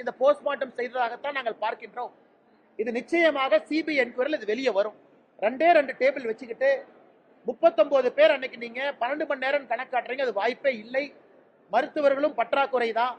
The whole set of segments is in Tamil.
இந்த போஸ்ட்மார்ட்டம் செய்ததாகத்தான் நாங்கள் பார்க்கின்றோம். இது நிச்சயமாக சிபிஐ என்கொயரில் இது வெளியே வரும். ரெண்டே ரெண்டு டேபிள் வச்சுக்கிட்டு முப்பத்தொம்போது பேர் அன்னைக்கு நீங்க பன்னெண்டு மணி நேரம் கணக்காட்டுறீங்க அது வாய்ப்பே இல்லை. மருத்துவர்களும் பற்றாக்குறை தான்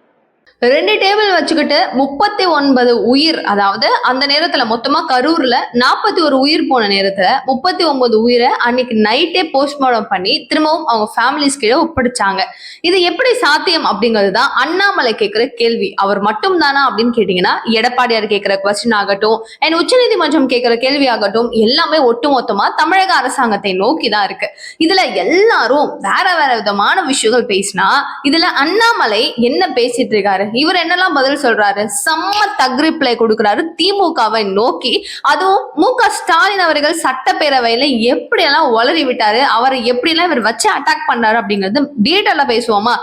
ரெண்டு டேபிள் வச்சுக்கிட்டு முப்பத்தி ஒன்பது உயிர் அதாவது அந்த நேரத்துல மொத்தமா கரூர்ல நாற்பத்தி ஒரு உயிர் போன நேரத்துல முப்பத்தி ஒன்பது உயிரை அன்னைக்கு நைட்டே போஸ்ட்மார்டம் பண்ணி திரும்பவும் அவங்க ஃபேமிலிஸ் கீழே ஒப்படைச்சாங்க. இது எப்படி சாத்தியம் அப்படிங்கிறது தான் அண்ணாமலை கேட்கிற கேள்வி. அவர் மட்டும் தானா அப்படின்னு கேட்டீங்கன்னா எடப்பாடியார் கேட்கிற கொஸ்டின் ஆகட்டும் அண்ட் உச்சநீதிமன்றம் கேட்கிற கேள்வி ஆகட்டும் எல்லாமே ஒட்டுமொத்தமா தமிழக அரசாங்கத்தை நோக்கி தான் இருக்கு. இதுல எல்லாரும் வேற வேற விதமான விஷயங்கள் பேசினா இதுல அண்ணாமலை என்ன பேசிட்டு இருக்காரு? இவர் என்னெல்லாம் பதில் சொல்றாரு? செம்ம தக்ரிப்ளை கொடுக்குறாரு. திமுகவை நோக்கி அதுவும் மு க ஸ்டாலின் அவர்கள் சட்டப்பேரவையில எப்படியெல்லாம் உளறி விட்டாரு அவரை எப்படியெல்லாம் இவர் வச்சு அட்டாக் பண்றாரு அப்படிங்கிறது டீட்டெயில பேசுவோமா?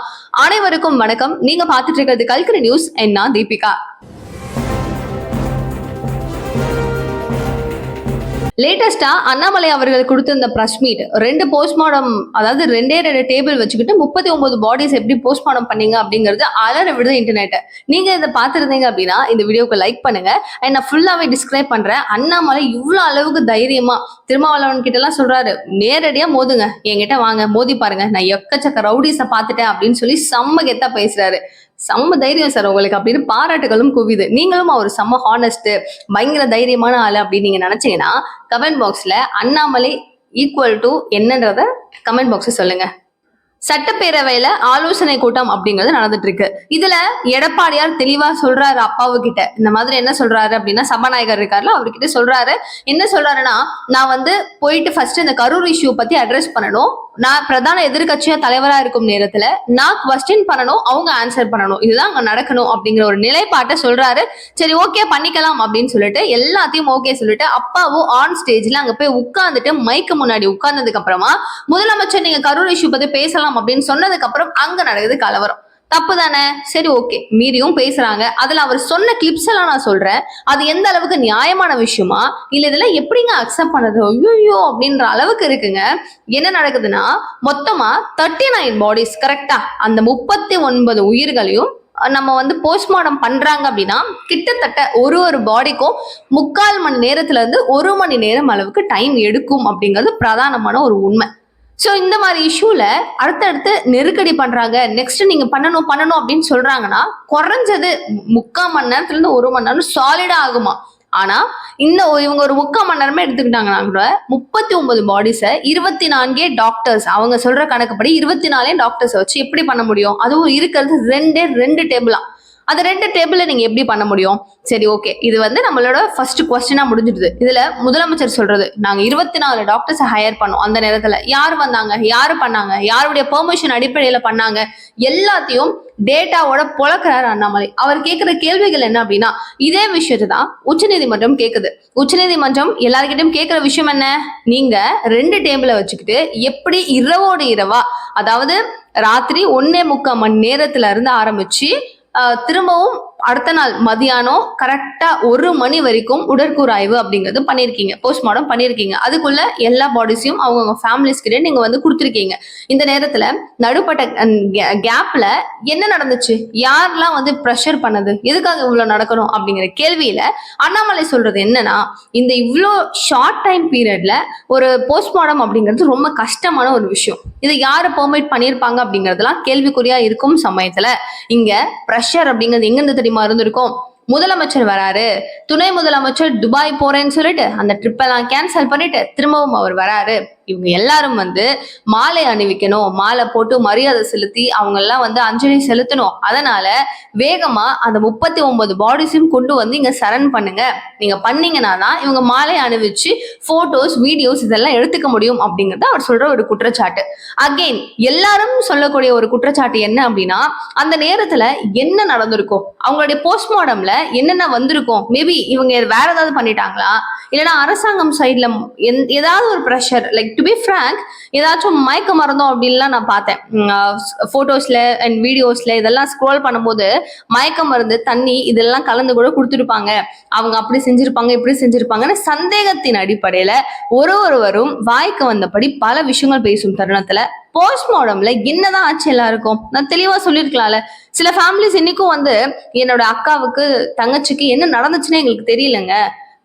அனைவருக்கும் வணக்கம். நீங்க பார்த்துட்டு இருக்கிறது கல்கரி நியூஸ் என்ன தீபிகா. லேட்டஸ்டா அண்ணாமலை அவர்கள் கொடுத்திருந்த பிரஸ் மீட் ரெண்டு போஸ்ட்மார்டம் அதாவது ரெண்டே ரெண்டு டேபிள் வச்சுக்கிட்டு முப்பத்தி ஒன்பது பாடிஸ் எப்படி போஸ்ட்மார்டம் பண்ணீங்க அப்படிங்கிறது அலற விடுது இன்டர்நெட் நீங்க இதை பார்த்துருந்தீங்க அப்படின்னா இந்த வீடியோக்கு லைக் பண்ணுங்க. அண்ட் நான் ஃபுல்லாவே டிஸ்கிரைப் பண்றேன். அண்ணாமலை இவ்வளவு அளவுக்கு தைரியமா திருமாவளவன் கிட்ட எல்லாம் சொல்றாரு. நேரடியா மோதுங்க. என்கிட்ட வாங்க. மோதி பாருங்க. நான் எக்கச்சக்க ரவுடிஸை பார்த்துட்டேன் அப்படின்னு சொல்லி செம்ம கெத்தா பேசுறாரு. செம்ம தைரியம் சார் உங்களுக்கு அப்படின்னு பாராட்டுகளும் குவிது நீங்களும் அவர் செம்ம ஹானஸ்ட் பயங்கர தைரியமான ஆள் அப்படின்னு நீங்க நினைச்சீங்கன்னா கமெண்ட் பாக்ஸ்ல அண்ணாமலை ஈக்குவல் டு என்னன்றத கமெண்ட் பாக்ஸ்ல சொல்லுங்க. சட்டப்பேரவையில ஆலோசனை கூட்டம் அப்படிங்கிறது நடந்துட்டு இருக்கு இதுல எடப்பாடியார் தெளிவா சொல்றாரு அப்பாவு கிட்ட இந்த மாதிரி என்ன சொல்றாரு அப்படின்னா சபாநாயகர் இருக்காருல அவர்கிட்ட சொல்றாரு. என்ன சொல்றாருன்னா நான் வந்து போயிட்டு ஃபர்ஸ்ட் இந்த கரூர் இஷ்யூ பத்தி அட்ரஸ் பண்ணணும். நான் பிரதான எதிர்கட்சியா தலைவரா இருக்கும் நேரத்துல நான் கொஸ்டின் பண்ணணும் அவங்க ஆன்சர் பண்ணணும். இதுதான் அங்க நடக்கணும் அப்படிங்கிற ஒரு நிலைப்பாட்டை சொல்றாரு. சரி ஓகே பண்ணிக்கலாம் அப்படின்னு சொல்லிட்டு எல்லாத்தையும் ஓகே சொல்லிட்டு அப்பாவும் ஆன் ஸ்டேஜ்ல அங்க போய் உட்கார்ந்துட்டு மைக்கு முன்னாடி உட்கார்ந்ததுக்கு அப்புறமா முதலமைச்சர் நீங்க கரூர் இஷ்யூ பத்தி பேசலாம் அப்படின்னு சொன்னதுக்கு அப்புறம் அங்க நடக்குது கலவரம். தப்பு தானே? சரி ஓகே மீறியும் பேசுறாங்க. அதுல அவர் சொன்ன கிளிப்ஸ் எல்லாம் நான் சொல்றேன். அது எந்த அளவுக்கு நியாயமான விஷயமா? இல்ல இதெல்லாம் எப்படிங்க அக்செப்ட் பண்ணது? ஐயோ அப்படின்ற அளவுக்கு இருக்குங்க. என்ன நடக்குதுன்னா மொத்தமா தேர்ட்டி நைன் பாடிஸ் கரெக்டா அந்த முப்பத்தி ஒன்பது உயிர்களையும் நம்ம வந்து போஸ்ட்மார்டம் பண்றாங்க அப்படின்னா கிட்டத்தட்ட ஒரு ஒரு பாடிக்கும் முக்கால் மணி நேரத்துல இருந்து ஒரு மணி நேரம் அளவுக்கு டைம் எடுக்கும் அப்படிங்கிறது பிரதானமான ஒரு உண்மை. ஸோ இந்த மாதிரி இஷ்யூல அடுத்தடுத்து நெருக்கடி பண்றாங்க. நெக்ஸ்ட் நீங்க பண்ணணும் பண்ணணும் அப்படின்னு சொல்றாங்கன்னா குறைஞ்சது முக்கால் மணி நேரத்துல இருந்து ஒரு மணி நேரம் சாலிடா ஆகுமா? ஆனா இந்த இவங்க ஒரு முக்கால் மணி நேரமே எடுத்துக்கிட்டாங்கன்னா கூட முப்பத்தி ஒன்பது பாடிஸை இருபத்தி நான்கே டாக்டர்ஸ் அவங்க சொல்ற கணக்குப்படி இருபத்தி நாலே டாக்டர்ஸ் வச்சு எப்படி பண்ண முடியும்? அதுவும் இருக்கிறது ரெண்டே ரெண்டு டேபிளா அது ரெண்டு டேபிள்ல நீங்க எப்படி பண்ண முடியும்? சரி ஓகே இது வந்து நம்மளோட ஃபர்ஸ்ட் கொஸ்டினா முடிஞ்சிடுது. இதுல முதலமைச்சர் சொல்றது நாங்க இருபத்தி நாலு டாக்டர்ஸ் ஹையர் பண்ணோம் அந்த நேரத்துல. யார் வந்தாங்க? யாரு பண்ணாங்க? யாருடைய பெர்மிஷன் அடிப்படையில பண்ணாங்க? எல்லாத்தையும் டேட்டாவோட பொழக்கிறாரு அண்ணாமலை. அவர் கேட்கிற கேள்விகள் என்ன அப்படின்னா இதே விஷயத்தை தான் உச்சநீதிமன்றம் கேக்குது. உச்சநீதிமன்றம் எல்லார்கிட்டயும் கேட்கிற விஷயம் என்ன? நீங்க ரெண்டு டேபிளை வச்சுக்கிட்டு எப்படி இரவோடு இரவா அதாவது ராத்திரி ஒன்னே முக்கால் மணி நேரத்துல இருந்து ஆரம்பிச்சு திரும்பவும் அடுத்த நாள் மதியானம் கரெக்டா ஒரு மணி வரைக்கும் உடற்கூறாய்வு அப்படிங்கிறது பண்ணியிருக்கீங்க போஸ்ட்மார்டம் பண்ணியிருக்கீங்க அதுக்குள்ள எல்லா பாடிஸையும் அவங்கவுங்க ஃபேமிலிஸ் கிட்ட நீங்க வந்து கொடுத்துருக்கீங்க. இந்த நேரத்துல நடுப்பட்ட கேப்ல என்ன நடந்துச்சு? யாரெல்லாம் வந்து ப்ரெஷர் பண்ணது? எதுக்காக இவ்வளவு நடக்கணும்? அப்படிங்கிற கேள்வியில அண்ணாமலை சொல்றது என்னன்னா இந்த இவ்வளோ ஷார்ட் டைம் பீரியட்ல ஒரு போஸ்ட்மார்டம் அப்படிங்கிறது ரொம்ப கஷ்டமான ஒரு விஷயம். இதை யாரு பெர்மிட் பண்ணியிருப்பாங்க அப்படிங்கிறதுலாம் கேள்விக்குறியா இருக்கும் சமயத்துல. இங்க ப்ரெஷர் அப்படிங்கிறது எங்கிருந்து தெரியும்? இருந்திருக்கும் முதலமைச்சர் வராரு. துணை முதலமைச்சர் துபாய் போறேன்னு சொல்லிட்டு அந்த ட்ரிப் எல்லாம் கேன்சல் பண்ணிட்டு திரும்பவும் அவர் வராரு. இவங்க எல்லாரும் வந்து மாலை அணிவிக்கணும் மாலை போட்டு மரியாதை செலுத்தி அவங்க எல்லாம் வந்து அஞ்சலி செலுத்தணும். அதனால வேகமா அந்த முப்பத்தி ஒன்பது பாடிஸையும் கொண்டு வந்து இங்க சரண் பண்ணுங்க. நீங்க பண்ணீங்கன்னா தான் இவங்க மாலை அணிவிச்சு போட்டோஸ் வீடியோஸ் இதெல்லாம் எடுத்துக்க முடியும் அப்படிங்கிறது அவர் சொல்ற ஒரு குற்றச்சாட்டு. அகெயின் எல்லாரும் சொல்லக்கூடிய ஒரு குற்றச்சாட்டு என்ன அப்படின்னா அந்த நேரத்துல என்ன நடந்திருக்கும்? அவங்களுடைய போஸ்ட்மார்டம்ல என்னென்ன வந்திருக்கும்? மேபி இவங்க வேற ஏதாவது பண்ணிட்டாங்களா? இல்லைன்னா அரசாங்கம் சைட்ல ஏதாவது ஒரு pressure like to be frank ஏதாச்சும் மயக்க மருந்தோம் அப்படின்லாம் நான் பார்த்தேன். ஃபோட்டோஸ்ல அண்ட் வீடியோஸ்ல இதெல்லாம் ஸ்க்ரோல் பண்ணும்போது மயக்க மருந்து தண்ணி இதெல்லாம் கலந்து கூட கொடுத்துருப்பாங்க. அவங்க அப்படி செஞ்சிருப்பாங்க இப்படி செஞ்சிருப்பாங்கன்னு சந்தேகத்தின் அடிப்படையில ஒரு ஒருவரும் வாய்க்கு வந்தபடி பல விஷயங்கள் பேசும் தருணத்துல போஸ்ட்மார்டம்ல என்னதான் ஆச்சு எல்லாருக்கும்? நான் தெளிவா சொல்லியிருக்கலாம்ல. சில ஃபேமிலிஸ் இன்னைக்கும் வந்து என்னோட அக்காவுக்கு தங்கச்சிக்கு என்ன நடந்துச்சுன்னு எங்களுக்கு தெரியலங்க.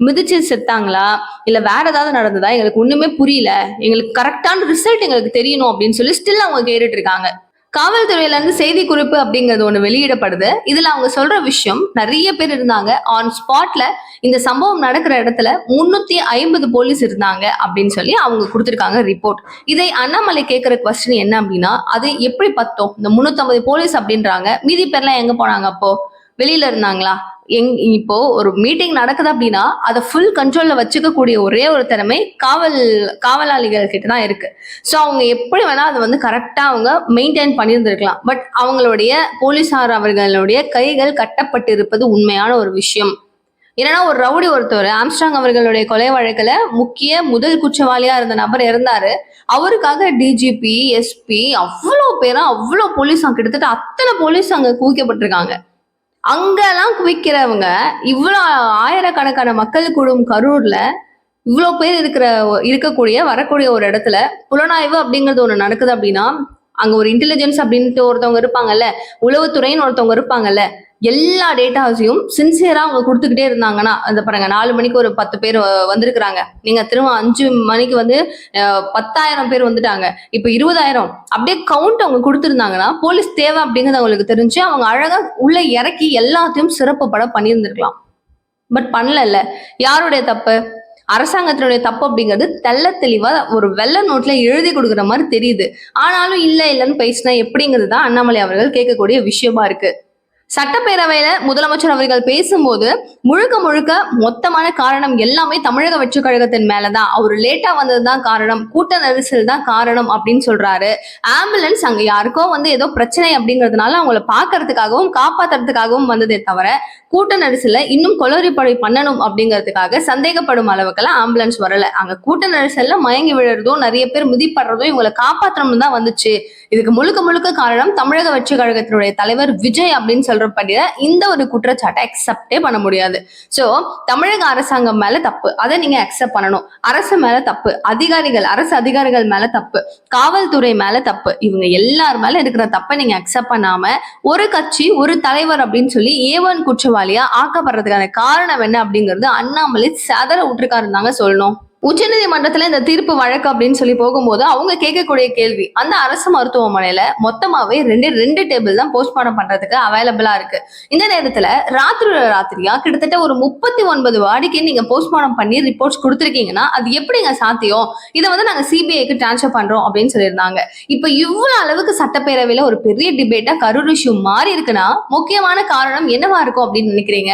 மிதிச்சு செத்தாங்களா? இல்ல வேற ஏதாவது நடந்ததா? எங்களுக்கு ஒண்ணுமே புரியல. எங்களுக்கு கரெக்டான ரிசல்ட் எங்களுக்கு தெரியணும் அப்படின்னு சொல்லி ஸ்டில் அவங்க கேட்டுட்டு இருக்காங்க. காவல்துறையில இருந்து செய்தி குறிப்பு அப்படிங்கிறது ஒண்ணு வெளியிடப்படுது. இதுல அவங்க சொல்ற விஷயம் நிறைய பேர் இருந்தாங்க. ஆன் ஸ்பாட்ல இந்த சம்பவம் நடக்கிற இடத்துல முன்னூத்தி ஐம்பது போலீஸ் இருந்தாங்க அப்படின்னு சொல்லி அவங்க கொடுத்துருக்காங்க ரிப்போர்ட் இதை அண்ணாமலை கேட்கிற கொஸ்டின் என்ன அப்படின்னா அது எப்படி பத்தோம் இந்த முன்னூத்தி போலீஸ் அப்படின்றாங்க. மீதி பேர்லாம் எங்க போனாங்க அப்போ? வெளியில இருந்தாங்களா? எங் இப்போ ஒரு மீட்டிங் நடக்குது அப்படின்னா அதை ஃபுல் கண்ட்ரோல்ல வச்சுக்கக்கூடிய ஒரே ஒரு திறமை காவல் காவலாளிகள் கிட்ட தான் இருக்கு. ஸோ அவங்க எப்படி வேணா அதை வந்து கரெக்டா அவங்க மெயின்டைன் பண்ணியிருந்திருக்கலாம். பட் அவங்களுடைய போலீசார் அவர்களுடைய கைகள் கட்டப்பட்டு இருப்பது உண்மையான ஒரு விஷயம். ஏன்னா ஒரு ரவுடி ஒருத்தர் ஆம்ஸ்ட்ராங் அவர்களுடைய கொலை வழக்குல முக்கிய முதல் குற்றவாளியா இருந்த நபர் இருந்தாரு அவருக்காக டிஜிபி எஸ்பி அவ்வளோ பேரா அவ்வளோ போலீஸ் கிட்டத்தட்ட அத்தனை போலீஸ் அங்க குவிக்கப்பட்டிருக்காங்க. அங்கெல்லாம் குவிக்கிறவங்க இவ்வளோ ஆயிரக்கணக்கான மக்கள் கூடும் கரூர்ல இவ்வளோ பேர் இருக்கிற இருக்கக்கூடிய வரக்கூடிய ஒரு இடத்துல புலனாய்வு அப்படிங்கிறது ஒன்று நடக்குது அப்படின்னா அங்க ஒரு இன்டெலிஜென்ஸ் அப்படின்ட்டு ஒருத்தவங்க இருப்பாங்கல்ல உளவுத்துறைன்னு ஒருத்தவங்க இருப்பாங்கல்ல எல்லா டேட்டாஸையும் சின்சியரா அவங்க கொடுத்துக்கிட்டே இருந்தாங்கன்னா அந்த பாருங்க நாலு மணிக்கு ஒரு பத்து பேர் வந்திருக்கிறாங்க. நீங்க திரும்ப அஞ்சு மணிக்கு வந்து பத்தாயிரம் பேர் வந்துட்டாங்க. இப்ப இருபதாயிரம். அப்படியே கவுண்ட் அவங்க கொடுத்துருந்தாங்கன்னா போலீஸ் தேவை அப்படிங்கிறது அவங்களுக்கு தெரிஞ்சு அவங்க அழகா உள்ள இறக்கி எல்லாத்தையும் சிறப்பு பட பண்ணியிருந்திருக்கலாம். பட் பண்ணல யாருடைய தப்பு? அரசாங்கத்தினுடைய தப்பு அப்படிங்கிறது தெள்ள தெளிவா ஒரு வெள்ளை நோட்ல எழுதி கொடுக்குற மாதிரி தெரியுது. ஆனாலும் இல்ல இல்லைன்னு பேசினா எப்படிங்கிறது தான் அண்ணாமலை அவர்கள் கேட்கக்கூடிய விஷயமா இருக்கு. சட்டப்பேரவையில முதலமைச்சர் அவர்கள் பேசும்போது முழுக்க முழுக்க மொத்தமான காரணம் எல்லாமே தமிழக வெற்றி கழகத்தின் மேலதான். அவர் லேட்டா வந்ததுதான் காரணம் கூட்ட நெரிசல் தான் காரணம் அப்படின்னு சொல்றாரு. ஆம்புலன்ஸ் அங்க யாருக்கோ வந்து ஏதோ பிரச்சனை அப்படிங்கிறதுனால அவங்கள பாக்குறதுக்காகவும் காப்பாத்துறதுக்காகவும் வந்ததே தவிர கூட்ட நெரிசல இன்னும் கொளறிப்படை பண்ணணும் அப்படிங்கிறதுக்காக சந்தேகப்படும் அளவுக்கெல்லாம் ஆம்புலன்ஸ் வரல. அங்க கூட்ட நெரிசல்ல மயங்கி விழுறதும் நிறைய பேர் மிதிப்படுறதும் இவங்களை காப்பாற்றணும் தான் வந்துச்சு. இதுக்கு முழுக்க முழுக்க காரணம் தமிழக வெற்றி கழகத்தினுடைய தலைவர் விஜய் அப்படின்னு சொல்றபடிய இந்த ஒரு குற்றச்சாட்டை அக்செப்டே பண்ண முடியாது. சோ தமிழக அரசாங்கம் மேல தப்பு. அதை நீங்க அக்செப்ட் பண்ணணும். அரசு மேல தப்பு. அதிகாரிகள் அரசு அதிகாரிகள் மேல தப்பு. காவல்துறை மேல தப்பு. இவங்க எல்லார் மேல இருக்கிற தப்பை நீங்க அக்செப்ட் பண்ணாம ஒரு கட்சி ஒரு தலைவர் அப்படின்னு சொல்லி ஏவன் குற்றவாளியா ஆக்கப்படுறதுக்கான காரணம் என்ன அப்படிங்கிறது அண்ணாமலை சதற விட்டுருக்காருந்தாங்க சொல்லணும். உச்சநீதிமன்றத்துல இந்த தீர்ப்பு வழக்கு அப்படின்னு சொல்லி போகும்போது அவங்க கேட்கக்கூடிய கேள்வி அந்த அரசு மருத்துவமனையில மொத்தமாவே ரெண்டு ரெண்டு டேபிள் தான் போஸ்ட்மார்டம் பண்றதுக்கு அவைலபிளா இருக்கு. இந்த நேரத்துல ராத்திரி ராத்திரியா? கிட்டத்தட்ட ஒரு முப்பத்தி ஒன்பது வாடிக்கை நீங்க போஸ்ட்மார்டம் பண்ணி ரிப்போர்ட்ஸ் கொடுத்துருக்கீங்கன்னா அது எப்படிங்க சாத்தியம்? இதை வந்து நாங்க சிபிஐக்கு டிரான்ஸ்ஃபர் பண்றோம் அப்படின்னு சொல்லியிருந்தாங்க. இப்ப இவ்வளவு அளவுக்கு சட்டப்பேரவையில ஒரு பெரிய டிபேட்டா கரூர் இஷ்யூ மாறி இருக்குன்னா முக்கியமான காரணம் என்னவா இருக்கும் அப்படின்னு நினைக்கிறீங்க?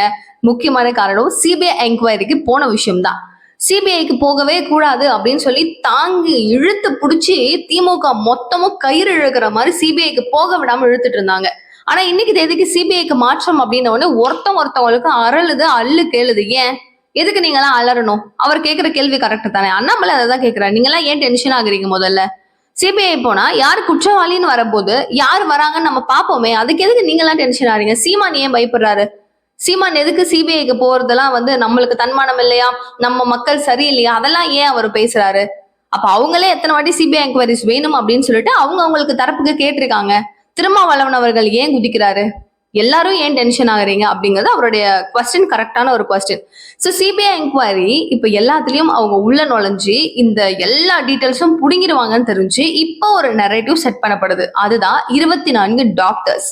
முக்கியமான காரணம் சிபிஐ என்கொயரிக்கு போன விஷயம் தான் சிபிஐக்கு போகவே கூடாது அப்படின்னு சொல்லி தாங்கி இழுத்து பிடிச்சி திமுக மொத்தமும் கயிறு இழுக்கிற மாதிரி சிபிஐக்கு போக விடாம இழுத்துட்டு இருந்தாங்க. ஆனா இன்னைக்கு தேதிக்கு சிபிஐக்கு மாற்றம் அப்படின்ன உடனே ஒருத்தம் ஒருத்தவங்களுக்கு அரளுது அள்ளு கேளுது. ஏன்? எதுக்கு நீங்க எல்லாம் அலறணும்? அவர் கேட்கிற கேள்வி கரெக்ட் தானே. அண்ணாமலை அதை தான் கேட்கிறாரு நீங்க எல்லாம் ஏன் டென்ஷன் ஆகுறீங்க முதல்ல? சிபிஐ போனா யார் குற்றவாளின்னு வரும்போது யார் வராங்கன்னு நம்ம பார்ப்போமே. அதுக்கு எதுக்கு நீங்க எல்லாம் டென்ஷன் ஆறீங்க சீமான் ஏன் பயப்படுறாரு? சீமான் எதுக்கு சிபிஐக்கு போறதெல்லாம் வந்து நம்மளுக்கு தன்மானம் இல்லையா? நம்ம மக்கள் சரியில்லையா? அதெல்லாம் ஏன் அவர் பேசுறாரு? அப்ப அவங்களே எத்தனை வாட்டி சிபிஐ என்கொயரிஸ் வேணும் அப்படின்னு சொல்லிட்டு அவங்க அவங்களுக்கு தரப்புக்கு கேட்டிருக்காங்க. திருமாவளவன் அவர்கள் ஏன் குதிக்கிறாரு? எல்லாரும் ஏன் டென்ஷன் ஆகுறீங்க? அப்படிங்கிறது அவருடைய கொஸ்டின் கரெக்டான ஒரு கொஸ்டின் ஸோ சிபிஐ என்கொயரி இப்போ எல்லாத்துலயும் அவங்க உள்ள நுழைஞ்சு இந்த எல்லா டீட்டெயில்ஸும் புடுங்கிடுவாங்கன்னு தெரிஞ்சு இப்போ ஒரு நெரேட்டிவ் செட் பண்ணப்படுது. அதுதான் இருபத்தி நான்கு டாக்டர்ஸ்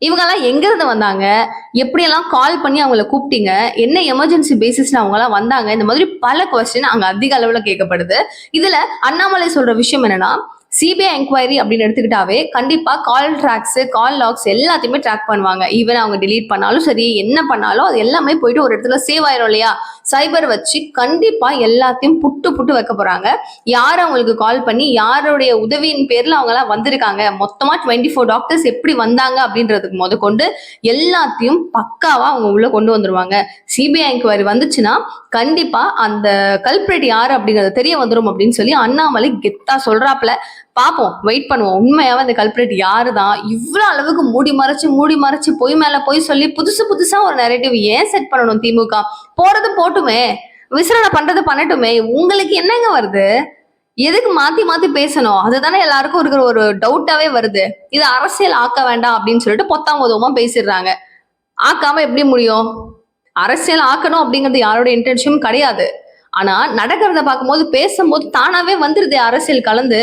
இவங்கெல்லாம் எங்கேருந்து வந்தாங்க? எப்படியெல்லாம் கால் பண்ணி அவங்கள கூப்பிட்டீங்க? என்ன எமர்ஜென்சி பேசிஸ்ல அவங்கெல்லாம் வந்தாங்க? இந்த மாதிரி பல கொஸ்டின் அங்க அதிக அளவுல கேட்கப்படுது. இதுல அண்ணாமலை சொல்ற விஷயம் என்னன்னா சிபிஐ என்கொயரி அப்படின்னு எடுத்துக்கிட்டாவே கண்டிப்பா கால் ட்ராக்ஸ் கால் லாக்ஸ் எல்லாத்தையுமே ட்ராக் பண்ணுவாங்க. ஈவன் அவங்க டிலீட் பண்ணாலும் சரி என்ன பண்ணாலும் அது எல்லாமே போயிட்டு ஒரு இடத்துல சேவ் ஆயிரும் இல்லையா? சைபர் வச்சு கண்டிப்பா எல்லாத்தையும் புட்டு புட்டு வைக்க போறாங்க. யார் அவங்களுக்கு கால் பண்ணி யாருடைய உதவியின் பேர்ல அவங்க எல்லாம் வந்திருக்காங்க? மொத்தமா டுவெண்ட்டி ஃபோர் டாக்டர்ஸ் எப்படி வந்தாங்க அப்படின்றதுக்கு முத கொண்டு எல்லாத்தையும் பக்காவா அவங்க உள்ள கொண்டு வந்துருவாங்க. சிபிஐ என்கொயரி வந்துச்சுன்னா கண்டிப்பா அந்த கல்பிரேட் யாரு அப்படிங்கறது தெரிய வந்துடும் அப்படின்னு சொல்லி அண்ணாமலை கெத்தா சொல்றாப்ல பார்ப்போம் வெயிட் பண்ணுவோம். உண்மையாவே அந்த கல்பிரேட் யாரு தான் இவ்வளோ அளவுக்கு மூடி மறைச்சு மூடி மறைச்சு பொய் மேலே பொய் சொல்லி புதுசு புதுசாக ஒரு நெரேட்டிவ் ஏன் செட் பண்ணணும் திமுக? போறது போட்டுமே. விசாரணை பண்றது பண்ணட்டுமே. உங்களுக்கு என்னங்க வருது? எதுக்கு மாத்தி மாத்தி பேசணும்? அதுதானே எல்லாருக்கும் இருக்கிற ஒரு டவுட்டாவே வருது. இது அரசியல் ஆக்க வேண்டாம் அப்படின்னு சொல்லிட்டு பொத்தாம் உதவமா பேசிடுறாங்க. ஆக்காம எப்படி முடியும்? அரசியல் ஆக்கணும் அப்படிங்கிறது யாரோட இன்டென்ஷனும் கிடையாது. ஆனா நடக்கிறத பார்க்கும்போது பேசும்போது தானாவே வந்துருது அரசியல் கலந்து.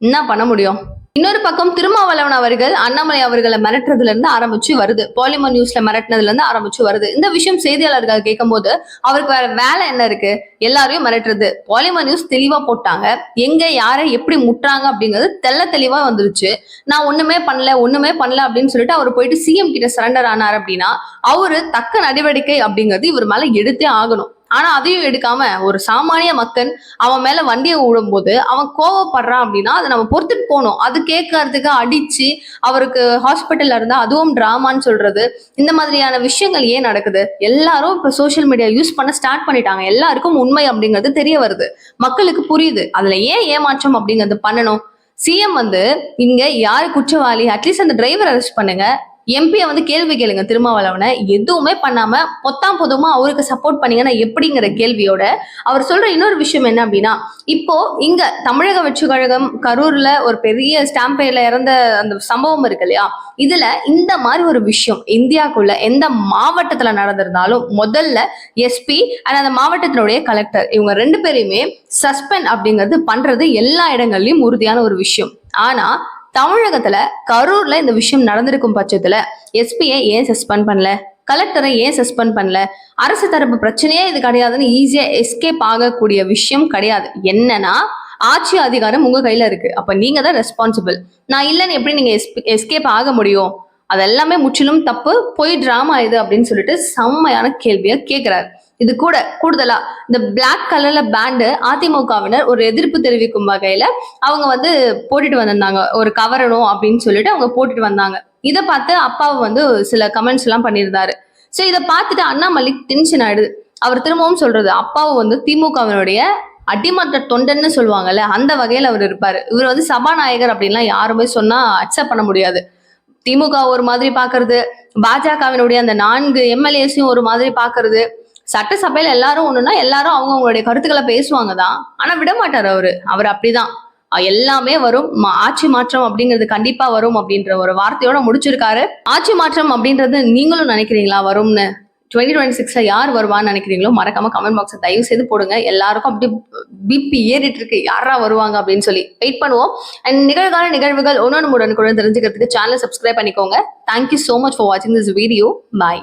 என்ன பண்ண முடியும்? இன்னொரு பக்கம் திருமாவளவன் அவர்கள் அண்ணாமலை அவர்களை மிரட்டுறதுல இருந்து ஆரம்பிச்சு வருது. பாலிமர் நியூஸ்ல மிரட்டினதுல இருந்து ஆரம்பிச்சு வருது. இந்த விஷயம் செய்தியாளர்கள் கேட்கும்போது அவருக்கு வேற வேலை என்ன இருக்கு? எல்லாரையும் மிரட்டுறது. பாலிமர் நியூஸ் தெளிவா போட்டாங்க. எங்க யாரை எப்படி முட்டுறாங்க அப்படிங்கிறது தெள்ள தெளிவா வந்துருச்சு. நான் ஒண்ணுமே பண்ணல ஒண்ணுமே பண்ணல அப்படின்னு சொல்லிட்டு அவர் போயிட்டு சிஎம் கிட்ட சரண்டர் ஆனார் அப்படின்னா அவரு தக்க நடவடிக்கை அப்படிங்கிறது இவர் மேல எடுத்தே ஆகணும். ஆனா அதையும் எடுக்காம ஒரு சாமானிய மக்கள் அவன் மேல வண்டியை விடும்போது அவன் கோவப்படுறான் அப்படின்னா அதை நம்ம பொறுத்துட்டு போகணும். அது கேட்கறதுக்கு அடிச்சு அவருக்கு ஹாஸ்பிட்டல்ல இருந்தா அதுவும் டிராமான்னு சொல்றது. இந்த மாதிரியான விஷயங்கள் ஏன் நடக்குது? எல்லாரும் இப்ப சோஷியல் மீடியா யூஸ் பண்ண ஸ்டார்ட் பண்ணிட்டாங்க. எல்லாருக்கும் உண்மை அப்படிங்கிறது தெரிய வருது. மக்களுக்கு புரியுது. அதுல ஏன் ஏமாற்றம் அப்படிங்கிறது பண்ணணும்? சிஎம் வந்து இங்க யாரு குற்றவாளி? அட்லீஸ்ட் அந்த டிரைவர் அரெஸ்ட் பண்ணுங்க. எம்பியை வந்து கேள்வி கேளுங்க திருமாவளவனை. எதுவுமே பண்ணாம பொத்தாம் பொதுமா அவருக்கு சப்போர்ட் பண்ணீங்கன்னா எப்படிங்கிற கேள்வியோட அவர் சொல்ற இன்னொரு விஷயம் என்ன அப்படின்னா இப்போ இங்க தமிழக வெற்றி கழகம் கரூர்ல ஒரு பெரிய ஸ்டாம்பேல இறந்த அந்த சம்பவம் இருக்கு இல்லையா? இதுல இந்த மாதிரி ஒரு விஷயம் இந்தியாக்குள்ள எந்த மாவட்டத்துல நடந்திருந்தாலும் முதல்ல எஸ்பி அண்ட் அந்த மாவட்டத்தினுடைய கலெக்டர் இவங்க ரெண்டு பேரையுமே சஸ்பெண்ட் அப்படிங்கிறது பண்றது எல்லா இடங்கள்லயும் உறுதியான ஒரு விஷயம். ஆனா தமிழகத்துல கரூர்ல இந்த விஷயம் நடந்திருக்கும் பட்சத்துல எஸ்பியை ஏன் சஸ்பெண்ட் பண்ணல? கலெக்டரை ஏன் சஸ்பெண்ட் பண்ணல? அரசு தரப்பு பிரச்சனையே இது கிடையாதுன்னு ஈஸியா எஸ்கேப் ஆகக்கூடிய விஷயம் கிடையாது. என்னன்னா ஆட்சி அதிகாரம் உங்க கையில இருக்கு. அப்ப நீங்க தான் ரெஸ்பான்சிபிள் நான் இல்லைன்னு எப்படி நீங்க எஸ்கேப் ஆக முடியும்? அதெல்லாமே முற்றிலும் தப்பு. பொய் டிராமா இது அப்படின்னு சொல்லிட்டு செம்மையான கேள்வியை கேட்கிறாரு இது கூட கூடுதலா இந்த பிளாக் கலர்ல பேண்டு அதிமுகவினர் ஒரு எதிர்ப்பு தெரிவிக்கும் வகையில அவங்க வந்து போட்டுட்டு வந்திருந்தாங்க. ஒரு கவரணும் அப்படின்னு சொல்லிட்டு அவங்க போட்டுட்டு வந்தாங்க. இதை பார்த்து அப்பாவை வந்து சில கமெண்ட்ஸ் எல்லாம் பண்ணியிருந்தாரு. ஸோ இதை பார்த்துட்டு அண்ணாமலை டென்ஷன் ஆயிடுது. அவர் திரும்பவும் சொல்றது அப்பாவை வந்து திமுகவினுடைய அடிமட்ட தொண்டன்னு சொல்லுவாங்கல்ல அந்த வகையில அவர் இருப்பாரு. இவர் வந்து சபாநாயகர் அப்படின்லாம் யாருமே சொன்னா அக்செப்ட் பண்ண முடியாது. திமுக ஒரு மாதிரி பாக்குறது பாஜகவினுடைய அந்த நான்கு எம்எல்ஏஸையும் ஒரு மாதிரி பாக்குறது சட்டசபையில எல்லாரும் ஒண்ணுன்னா எல்லாரும் அவங்க அவங்களுடைய கருத்துக்களை பேசுவாங்க தான் ஆனா விட மாட்டார் அவரு. அவர் அப்படிதான். எல்லாமே வரும். ஆட்சி மாற்றம் அப்படிங்கிறது கண்டிப்பா வரும் அப்படின்ற ஒரு வார்த்தையோட முடிச்சிருக்காரு. ஆட்சி மாற்றம் அப்படின்றது நீங்களும் நினைக்கிறீங்களா? வரும்னு. டுவெண்ட்டி டுவெண்ட்டி சிக்ஸ்ல யார் வருவான்னு நினைக்கிறீங்களோ மறக்காம கமெண்ட் பாக்ஸை தயவு செய்து போடுங்க. எல்லாருக்கும் அப்படி பிபி ஏறிட்டு இருக்கு. யாரா வருவாங்க அப்படின்னு சொல்லி. வெயிட் பண்ணுவோம். அண்ட் நிகழ்கால நிகழ்வுகள் ஒன்னொன்று உடனுக்குடன் தெரிஞ்சுக்கிறதுக்கு சேனலை சப்ஸ்கிரைப் பண்ணிக்கோங்க. Thank you so much for வாட்சிங் திஸ் வீடியோ பாய்